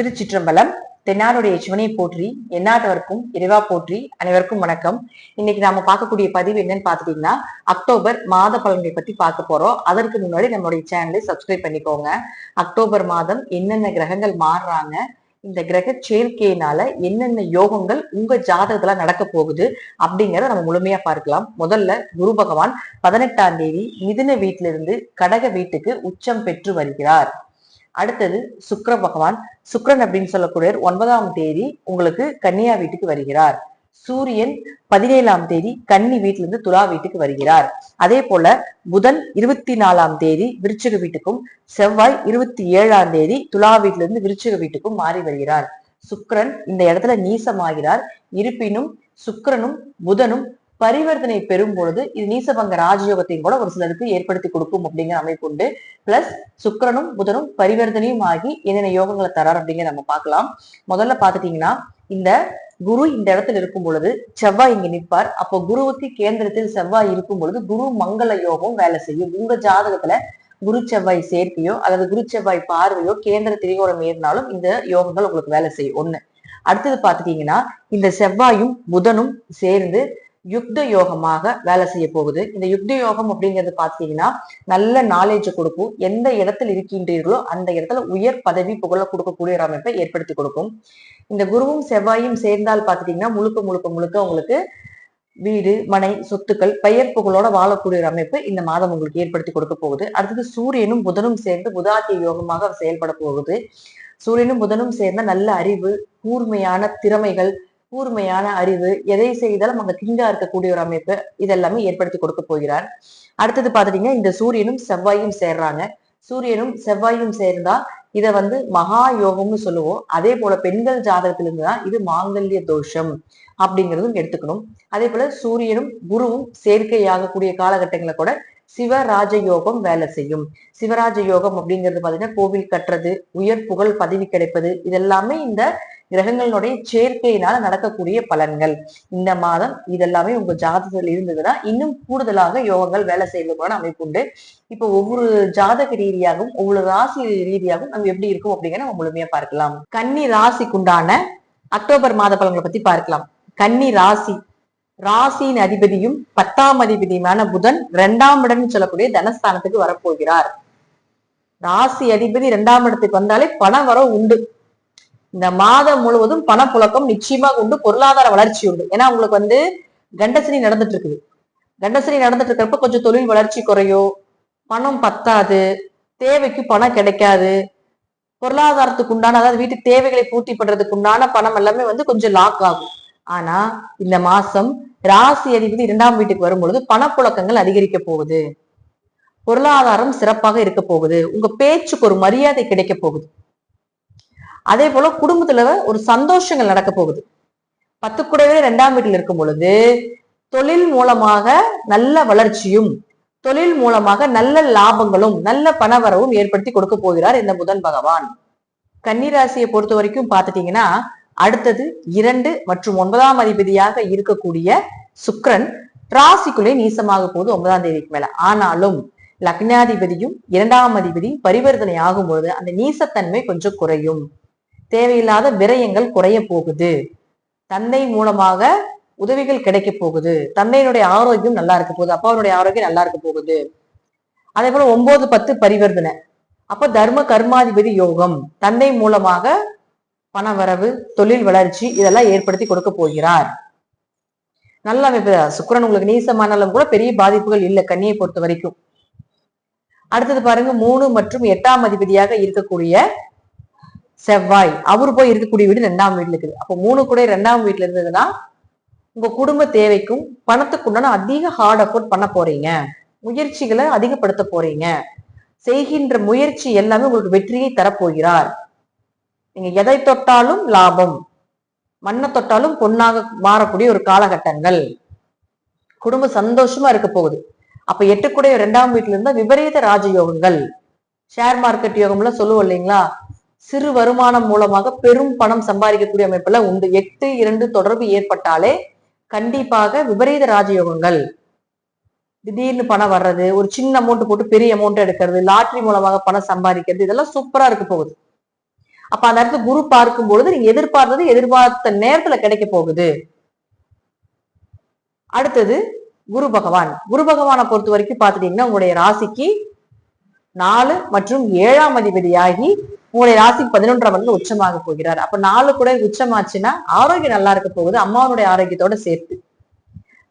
திருச்சிற்றம்பலம் தென்னாருடைய சிவனை போற்றி எந்நாட்டவர்க்கும் இறைவா போற்றி அனைவருக்கும் வணக்கம். இன்னைக்கு நாம பார்க்கக்கூடிய பதிவு என்னன்னு பாத்துட்டீங்கன்னா அக்டோபர் மாத பலன்களை பத்தி பார்க்க போறோம். அதற்கு முன்னாடி நம்மளுடைய சேனலை சப்ஸ்கிரைப் பண்ணிக்கோங்க. அக்டோபர் மாதம் என்னென்ன கிரகங்கள் மாறுறாங்க இந்த கிரக சேர்க்கையினால என்னென்ன யோகங்கள் உங்க ஜாதகத்துல நடக்க போகுது அப்படிங்கறத நம்ம முழுமையா பார்க்கலாம். முதல்ல குரு பகவான் பதினெட்டாம் தேதி மிதுன வீட்டிலிருந்து கடக வீட்டுக்கு உச்சம் பெற்று வருகிறார். அடுத்தது சுக்கர பகவான். சுக்கரன் அப்படின்னு சொல்லக்கூடிய ஒன்பதாம் தேதி உங்களுக்கு கன்னியா வீட்டுக்கு வருகிறார். சூரியன் பதினேழாம் தேதி கன்னி வீட்டிலிருந்து துலா வீட்டுக்கு வருகிறார். அதே போல புதன் இருபத்தி நாலாம் தேதி விருச்சிக வீட்டுக்கும் செவ்வாய் இருபத்தி ஏழாம் தேதி துலா வீட்டிலிருந்து விருச்சிக வீட்டுக்கும் மாறி வருகிறார். சுக்கரன் இந்த இடத்துல நீசமாகிறார். இருப்பினும் சுக்கரனும் புதனும் பரிவர்த்தனை பெறும் பொழுது இது நீசபங்க ராஜயோகத்தையும் கூட ஒரு சிலருக்கு ஏற்படுத்தி கொடுக்கும் அப்படிங்கிற அமைப்பு உண்டு. பிளஸ் சுக்கிரனும் புதனும் பரிவர்த்தனையும் ஆகி என்னென்ன யோகங்களை தரார் அப்படிங்கிற நம்ம பார்க்கலாம். முதல்ல பாத்துட்டீங்கன்னா இந்த குரு இந்த இடத்துல இருக்கும் பொழுது செவ்வாய் இங்க நிற்பார். அப்போ குருவுக்கு கேந்திரத்தில் செவ்வாய் இருக்கும் பொழுது குரு மங்கள யோகம் வேலை செய்யும். உங்க ஜாதகத்துல குரு செவ்வாய் சேர்க்கையோ அல்லது குரு செவ்வாய் பார்வையோ கேந்திர திரிகோணம் ஏறினாலும் இந்த யோகங்கள் உங்களுக்கு வேலை செய்யும். ஒண்ணு. அடுத்தது பாத்துட்டீங்கன்னா இந்த செவ்வாயும் புதனும் சேர்ந்து யுக்த யோகமாக வேலை செய்ய போகுது. இந்த யுக்த யோகம் அப்படிங்கிறது பாத்தீங்கன்னா நல்ல நாலேஜ் கொடுக்கும். எந்த இடத்துல இருக்கின்றீர்களோ அந்த இடத்துல உயர் பதவி புகழ கொடுக்கக்கூடிய ஒரு அமைப்பை ஏற்படுத்தி கொடுக்கும். இந்த குருவும் செவ்வாயும் சேர்ந்தால் பாத்துட்டீங்கன்னா முழுக்க முழுக்க முழுக்க உங்களுக்கு வீடு மனை சொத்துக்கள் பெயர் புகழோட வாழக்கூடிய ஒரு அமைப்பு இந்த மாதம் உங்களுக்கு ஏற்படுத்தி கொடுக்க போகுது. அடுத்தது சூரியனும் புதனும் சேர்ந்து புதாத்திய யோகமாக செயல்பட போகுது. சூரியனும் புதனும் சேர்ந்த நல்ல அறிவு கூர்மையான திறமைகள் கூர்மையான அறிவு எதை செய்தாலும் அங்க திங்கா இருக்கக்கூடிய ஒரு அமைப்பு இதெல்லாமே ஏற்படுத்தி கொடுக்க போகிறார். அடுத்தது பாத்துட்டீங்கன்னா இந்த சூரியனும் செவ்வாயும் சேர்றாங்க. சூரியனும் செவ்வாயும் சேர்ந்தா இத வந்து மகா யோகம்னு சொல்லுவோம். அதே போல பெண்கள் ஜாதகத்திலிருந்து தான் இது மாங்கல்ய தோஷம் அப்படிங்கிறதும் எடுத்துக்கணும். அதே போல சூரியனும் குருவும் சேர்க்கையாகக்கூடிய காலகட்டங்களை கூட சிவராஜ யோகம் வேலை செய்யும். சிவராஜ யோகம் அப்படிங்கிறது பாத்தீங்கன்னா கோவில் கட்டுறது உயர் புகழ் பதவி கிடைப்பது இதெல்லாமே இந்த கிரகங்களுடைய சேர்க்கையினால நடக்கக்கூடிய பலன்கள். இந்த மாதம் இதெல்லாமே உங்க ஜாதகத்தில் இருந்ததுன்னா இன்னும் கூடுதலாக யோகங்கள் வேலை செய்வதற்கான அமைப்பு உண்டு. இப்போ ஒவ்வொரு ஜாதக ரீதியாகவும் ஒவ்வொரு ராசி ரீதியாகவும் நம்ம எப்படி இருக்கும் அப்படிங்கிற நம்ம முழுமையா பார்க்கலாம். கன்னி ராசிக்குண்டான அக்டோபர் மாத பலன்களை பத்தி பார்க்கலாம். கன்னி ராசி ராசியின் அதிபதியும் பத்தாம் அதிபதியுமான புதன் இரண்டாம் இடம் சொல்லக்கூடிய தனஸ்தானத்துக்கு வரப்போகிறார். ராசி அதிபதி இரண்டாம் இடத்துக்கு வந்தாலே பணம் வர உண்டு. இந்த மாதம் முழுவதும் பணப்புழக்கம் நிச்சயமாக உண்டு. பொருளாதார வளர்ச்சி உண்டு. ஏன்னா உங்களுக்கு வந்து கண்டசனி நடந்துட்டு இருக்குது கண்டசனி நடந்துட்டு இருக்கிறப்ப கொஞ்சம் தொழில் வளர்ச்சி குறையும் பணம் பத்தாது தேவைக்கு பணம் கிடைக்காது பொருளாதாரத்துக்கு உண்டான அதாவது வீட்டு தேவைகளை பூர்த்தி பண்றதுக்கு உண்டான பணம் எல்லாமே வந்து கொஞ்சம் லாக் ஆகும். ஆனா இந்த மாசம் ராசி அதிபதி இரண்டாம் வீட்டுக்கு வரும்பொழுது பணப்புழக்கங்கள் அதிகரிக்க போகுது. பொருளாதாரம் சிறப்பாக இருக்க போகுது. உங்க பேச்சுக்கு ஒரு மரியாதை கிடைக்க போகுது. அதே போல குடும்பத்துல ஒரு சந்தோஷங்கள் நடக்க போகுது. பத்து கூடவே இரண்டாம் வீட்டில் இருக்கும் பொழுது தொழில் மூலமாக நல்ல வளர்ச்சியும் தொழில் மூலமாக நல்ல லாபங்களும் நல்ல பணவரவும் ஏற்படுத்தி கொடுக்க போகிறார் இந்த புதன் பகவான். கன்னிராசியை பொறுத்த வரைக்கும் பார்த்துட்டீங்கன்னா அடுத்தது இரண்டு மற்றும் ஒன்பதாம் அதிபதியாக இருக்கக்கூடிய சுக்ரன் ராசிக்குள்ளே நீசமாக போகுது ஒன்பதாம் தேதிக்கு மேல. ஆனாலும் லக்னாதிபதியும் இரண்டாம் அதிபதியும் பரிவர்த்தனை ஆகும் பொழுது அந்த நீசத்தன்மை கொஞ்சம் குறையும். தேவையில்லாத விரயங்கள் குறைய போகுது. தந்தை மூலமாக உதவிகள் கிடைக்க போகுது. தந்தையினுடைய ஆரோக்கியம் நல்லா இருக்க போகுது. அப்பாவுடைய ஆரோக்கியம் நல்லா இருக்க போகுது. அதே போல ஒன்பது பத்து பரிவர்த்தனை. அப்ப தர்ம கர்மாதிபதி யோகம். தந்தை மூலமாக பண வரவு தொழில் வளர்ச்சி இதெல்லாம் ஏற்படுத்தி கொடுக்க போகிறார். நல்ல அமைப்பு. சுக்கரன் உங்களுக்கு நீசமானாலும் கூட பெரிய பாதிப்புகள் இல்லை. கண்ணியை பொறுத்த வரைக்கும். அடுத்தது பாருங்க மூணு மற்றும் எட்டாம் அதிபதியாக இருக்கக்கூடிய செவ்வாய். அவர் போய் இருக்கக்கூடிய வீடு ரெண்டாம் வீட்டுல இருக்குது. அப்போ மூணு கூட ரெண்டாம் வீட்டுல இருந்ததுன்னா உங்க குடும்ப தேவைக்கும் பணத்துக்குண்டான அதிக ஹார்ட் அஃபோர்ட் பண்ண போறீங்க. முயற்சிகளை அதிகப்படுத்த போறீங்க. செய்கின்ற முயற்சி எல்லாமே உங்களுக்கு வெற்றியை தரப்போகிறார். நீங்க எதை தொட்டாலும் லாபம். மண்ணை தொட்டாலும் பொன்னாக மாறக்கூடிய ஒரு காலகட்டங்கள். குடும்ப சந்தோஷமா இருக்க போகுது. அப்ப எட்டுக்குடைய இரண்டாம் வீட்டுல இருந்தா விபரீத ராஜயோகங்கள். ஷேர் மார்க்கெட் யோகம்லாம் சொல்லுவோம் இல்லைங்களா? சிறு வருமானம் மூலமாக பெரும் பணம் சம்பாதிக்கக்கூடிய அமைப்புல உண்டு. எட்டு இரண்டு தொடர்பு ஏற்பட்டாலே கண்டிப்பாக விபரீத ராஜயோகங்கள். திடீர்னு பணம் வர்றது ஒரு சின்ன அமௌண்ட் போட்டு பெரிய அமௌண்ட் எடுக்கிறது லாட்ரி மூலமாக பணம் சம்பாதிக்கிறது இதெல்லாம் சூப்பரா இருக்க போகுது. அப்ப அந்த இடத்துல குரு பார்க்கும் பொழுது நீங்க எதிர்பார்த்தது எதிர்பார்த்த நேரத்துல கிடைக்க போகுது. அடுத்தது குரு பகவான். குரு பகவானை பொறுத்த வரைக்கும் பாத்துட்டீங்கன்னா உங்களுடைய ராசிக்கு நாலு மற்றும் ஏழாம் அதிபதியாகி உங்களுடைய ராசிக்கு பதினொன்றாம் இடத்துல உச்சமாக போகிறார். அப்ப நாலு கூட உச்சமாச்சுன்னா ஆரோக்கியம் நல்லா இருக்க போகுது. அம்மாவனுடைய ஆரோக்கியத்தோட சேர்த்து.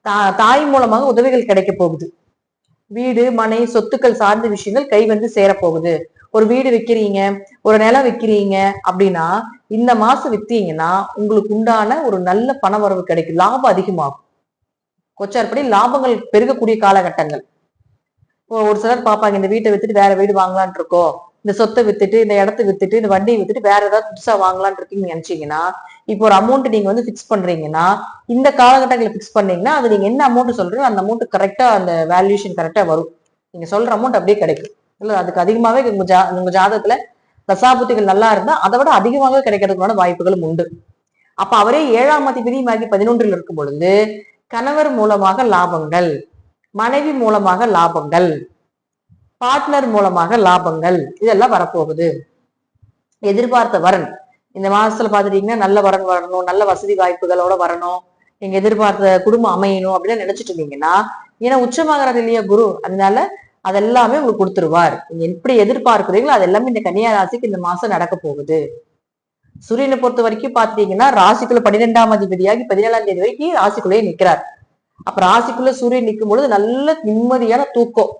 தா தாய் மூலமாக உதவிகள் கிடைக்க போகுது. வீடு மனை சொத்துக்கள் சார்ந்த விஷயங்கள் கை வந்து சேரப்போகுது ஒரு வீடு விற்கிறீங்க ஒரு நிலம் விற்கிறீங்க அப்படின்னா இந்த மாசம் வித்தீங்கன்னா உங்களுக்கு உண்டான ஒரு நல்ல பண வரவு கிடைக்கும். லாபம் அதிகமாகும். கொச்சார்படி லாபங்கள் பெருகக்கூடிய காலகட்டங்கள். ஒரு சிலர் பார்ப்பாங்க இந்த வீட்டை வித்துட்டு வேற வீடு வாங்கலான் இருக்கோம். இந்த சொத்தை வித்துட்டு இந்த இடத்த வித்துட்டு இந்த வண்டியை வித்துட்டு வேற ஏதாவது புதுசா வாங்கலான் இருக்கீங்க நினைச்சீங்கன்னா இப்போ ஒரு அமௌண்ட் நீங்க வந்து ஃபிக்ஸ் பண்றீங்கன்னா இந்த காலகட்டங்களை ஃபிக்ஸ் பண்ணீங்கன்னா அது நீங்க என்ன அமௌண்ட் சொல்றீங்க அந்த அமௌண்ட் கரெக்டா அந்த வேல்யூஷன் கரெக்டா வரும். நீங்க சொல்ற அமௌண்ட் அப்படியே கிடைக்கும். இல்ல அதுக்கு அதிகமாவே உங்க ஜா உங்க ஜாதகத்துல தசாபுத்திகள் நல்லா இருந்தா அதை விட அதிகமாக கிடைக்கிறதுக்கான வாய்ப்புகளும் உண்டு. அப்ப அவரே ஏழாம் அதிபதியுமாகி பதினொன்றில் இருக்கும் பொழுது கணவர் மூலமாக லாபங்கள் மனைவி மூலமாக லாபங்கள் பார்ட்னர் மூலமாக லாபங்கள் இதெல்லாம் வரப்போகுது. எதிர்பார்த்த வரன். இந்த மாசத்துல பாத்துட்டீங்கன்னா நல்ல வரன் வரணும் நல்ல வசதி வாய்ப்புகளோட வரணும். நீங்க எதிர்பார்த்த குடும்பம் அமையணும் அப்படின்னு நினைச்சிட்டு இருந்தீங்கன்னா ஏன்னா உச்சமாகிறார் இல்லையா குரு? அதனால அதெல்லாமே உங்களுக்கு கொடுத்துருவார். நீங்க எப்படி எதிர்பார்க்கிறீங்களோ அது எல்லாமே இந்த கன்னியா ராசிக்கு இந்த மாசம் நடக்க போகுது. சூரியனை பொறுத்த வரைக்கும் பாத்தீங்கன்னா ராசிக்குள்ள பன்னிரெண்டாம் அதிபதியாகி பதினேழாம் தேதி வரைக்கும் ராசிக்குள்ளேயே நிக்கிறார். அப்ப ராசிக்குள்ள சூரியன் நிற்கும் பொழுது நல்ல நிம்மதியான தூக்கம்.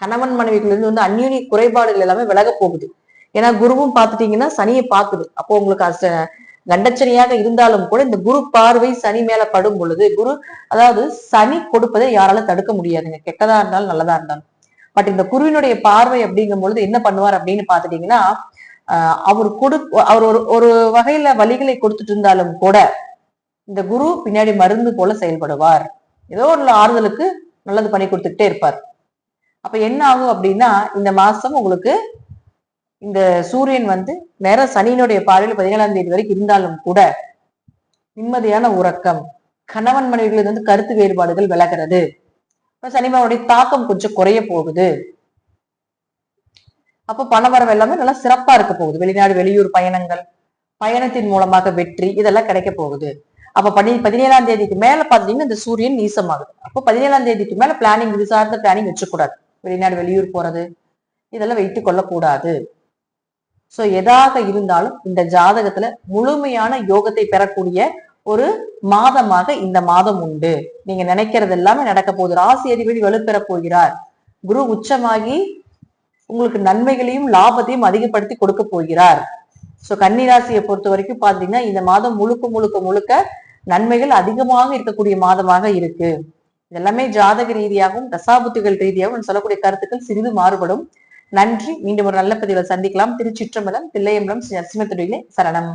கணவன் மனைவிக்குள்ள வந்து அந்யூனி குறைபாடுகள் எல்லாமே விலக போகுது. ஏன்னா குருவும் பார்த்துட்டீங்கன்னா சனியை பார்க்குது. அப்போ உங்களுக்கு அச- கண்டச்சனியாக இருந்தாலும் கூட இந்த குரு பார்வை சனி மேல படும் பொழுது குரு அதாவது சனி கொடுப்பதை யாராலும் தடுக்க முடியாதுங்க. கெட்டதா இருந்தாலும் நல்லதா இருந்தாலும். பட் இந்த குருவினுடைய பார்வை அப்படிங்கும் பொழுது என்ன பண்ணுவார் அப்படின்னு பாத்துட்டீங்கன்னா அவர் கொடு அவர் ஒரு ஒரு வகையில வழிகளை கொடுத்துட்டு இருந்தாலும் கூட இந்த குரு பின்னாடி மருந்து போல செயல்படுவார். ஏதோ ஒரு ஆறுதலுக்கு நல்லது பண்ணி கொடுத்துக்கிட்டே இருப்பார். அப்ப என்ன ஆகும் அப்படின்னா இந்த மாசம் உங்களுக்கு இந்த சூரியன் வந்து நேர சனியினுடைய பார்வையில் பதினேழாம் தேதி வரைக்கும் இருந்தாலும் கூட நிம்மதியான உறக்கம் கணவன் மனைவிகள் வந்து கருத்து வேறுபாடுகள் விலகிறது. இப்ப சனிமாவுடைய தாக்கம் கொஞ்சம் குறைய போகுது. அப்ப பணவரவு எல்லாமே நல்லா சிறப்பா இருக்க போகுது. வெளிநாடு வெளியூர் பயணங்கள் பயணத்தின் மூலமாக வெற்றி இதெல்லாம் கிடைக்க போகுது. அப்ப பனி பதினேழாம் தேதிக்கு மேல பாத்தீங்கன்னா இந்த சூரியன் நீசமாகுது. அப்போ பதினேழாம் தேதிக்கு மேல பிளானிங் இது சார்ந்த பிளானிங் வச்சுக்கூடாது வெளிநாடு வெளியூர் போறது இதெல்லாம் வைத்துக் கொள்ளக்கூடாது. சோ எதாக இருந்தாலும் இந்த ஜாதகத்துல முழுமையான யோகத்தை பெறக்கூடிய ஒரு மாதமாக இந்த மாதம் உண்டு. நீங்க நினைக்கிறது எல்லாமே நடக்க போகுது. ராசி அதிபதி வலுப்பெற போகிறார். குரு உச்சமாகி உங்களுக்கு நன்மைகளையும் லாபத்தையும் அதிகப்படுத்தி கொடுக்க போகிறார். சோ கன்னிராசியை பொறுத்த வரைக்கும் பாத்தீங்கன்னா இந்த மாதம் முழுக்க முழுக்க முழுக்க நன்மைகள் அதிகமாக இருக்கக்கூடிய மாதமாக இருக்கு. இதெல்லாமே ஜாதக ரீதியாகவும் தசாபுத்திகள் ரீதியாகவும் சொல்லக்கூடிய கருத்துக்கள் சிறிது மாறுபடும். நன்றி. மீண்டும் ஒரு நல்ல பதிவில் சந்திக்கலாம். திருச்சிற்றம்பலம் தில்லையம்பலம் ஸ்ரீ நரசிம்மத்துறையிலே சரணம்.